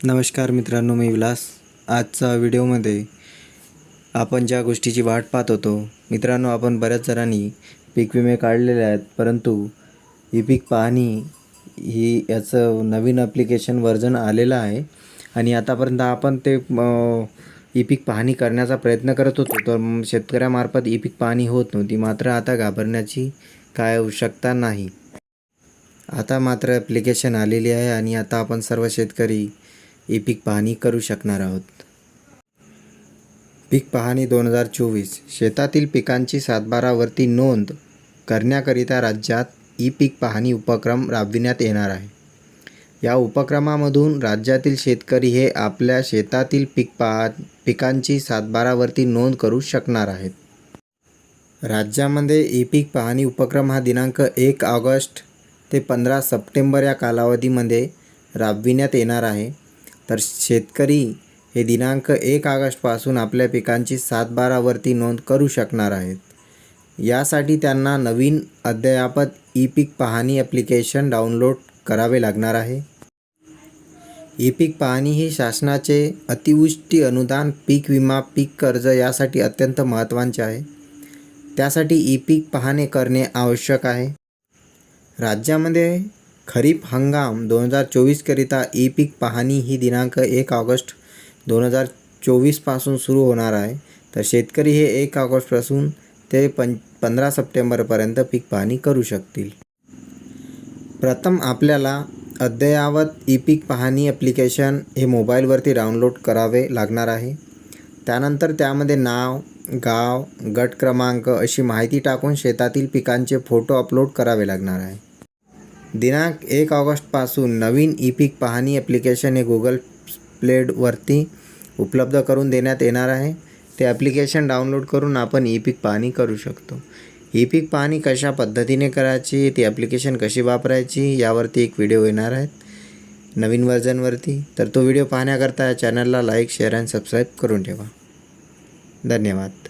नमस्कार मित्रांनो मी विलास. आजचा व्हिडिओमध्ये आपण ज्या गोष्टीची वाट पाहत होतो मित्रांनो आपण बऱ्याच जणांनी पीक विमे काढलेले आहेत परंतु ही पीक पाहणी ही याचं नवीन ॲप्लिकेशन वर्जन आलेलं आहे आणि आतापर्यंत आपण ते ई पीक पाहणी करण्याचा प्रयत्न करत होतो. तर शेतकऱ्यामार्फत ई पीक पाहणी होत नव्हती मात्र आता घाबरण्याची काय आवश्यकता नाही. आता मात्र ॲप्लिकेशन आलेली आहे आणि आता आपण सर्व शेतकरी ई पीक पाहणी करू शकणार आहोत. पीक पाहणी दोन हजार चोवीस. शेतातील पिकांची सातबारावरती नोंद करण्याकरिता राज्यात ई पीक पाहणी उपक्रम राबविण्यात येणार आहे. या उपक्रमामधून राज्यातील शेतकरी हे आपल्या शेतातील पीक पा पिकांची सातबारावरती नोंद करू शकणार आहेत. राज्यामध्ये ई पीक पाहणी उपक्रम हा दिनांक एक ऑगस्ट ते पंधरा सप्टेंबर या कालावधीमध्ये राबविण्यात येणार आहे. तर शेतकरी हे दिनांक एक ऑगस्टपासून आपल्या पिकांची सातबारावरती नोंद करू शकणार आहेत. यासाठी त्यांना नवीन अद्ययावत ई पीक पाहणी ॲप्लिकेशन डाउनलोड करावे लागणार आहे. ई पीक पाहणी ही शासनाचे अतिवृष्टी अनुदान पीक विमा पीक कर्ज यासाठी अत्यंत महत्त्वाचे आहे. त्यासाठी ई पीक पाहणे करणे आवश्यक आहे. राज्यामध्ये खरीप हंगाम दोन हजार चोवीसकरिता ई पीक पाहणी ही दिनांक एक ऑगस्ट दोन हजार चोवीसपासून सुरू होणार आहे. तर शेतकरी हे एक ऑगस्टपासून ते पं पंधरा सप्टेंबरपर्यंत पीक पाहणी करू शकतील. प्रथम आपल्याला अद्ययावत ई पीक पाहणी ॲप्लिकेशन हे मोबाईलवरती डाउनलोड करावे लागणार आहे. त्यानंतर त्यामध्ये नाव गाव गट क्रमांक अशी माहिती टाकून शेतातील पिकांचे फोटो अपलोड करावे लागणार आहे. दिनांक एक ऑगस्टपासून नवीन ई पीक पाहणी ॲप्लिकेशन हे गुगल प्लेडवरती उपलब्ध करून देण्यात येणार आहे. ते ॲप्लिकेशन डाउनलोड करून आपण ई पीक पाहणी करू शकतो. ई पीक पाहणी कशा पद्धतीने करायची ती ॲप्लिकेशन कशी वापरायची यावरती एक व्हिडिओ येणार आहेत नवीन वर्जनवरती तर तो व्हिडिओ पाहण्याकरता या चॅनलला लाईक शेअर अँड सबस्क्राईब करून ठेवा. धन्यवाद.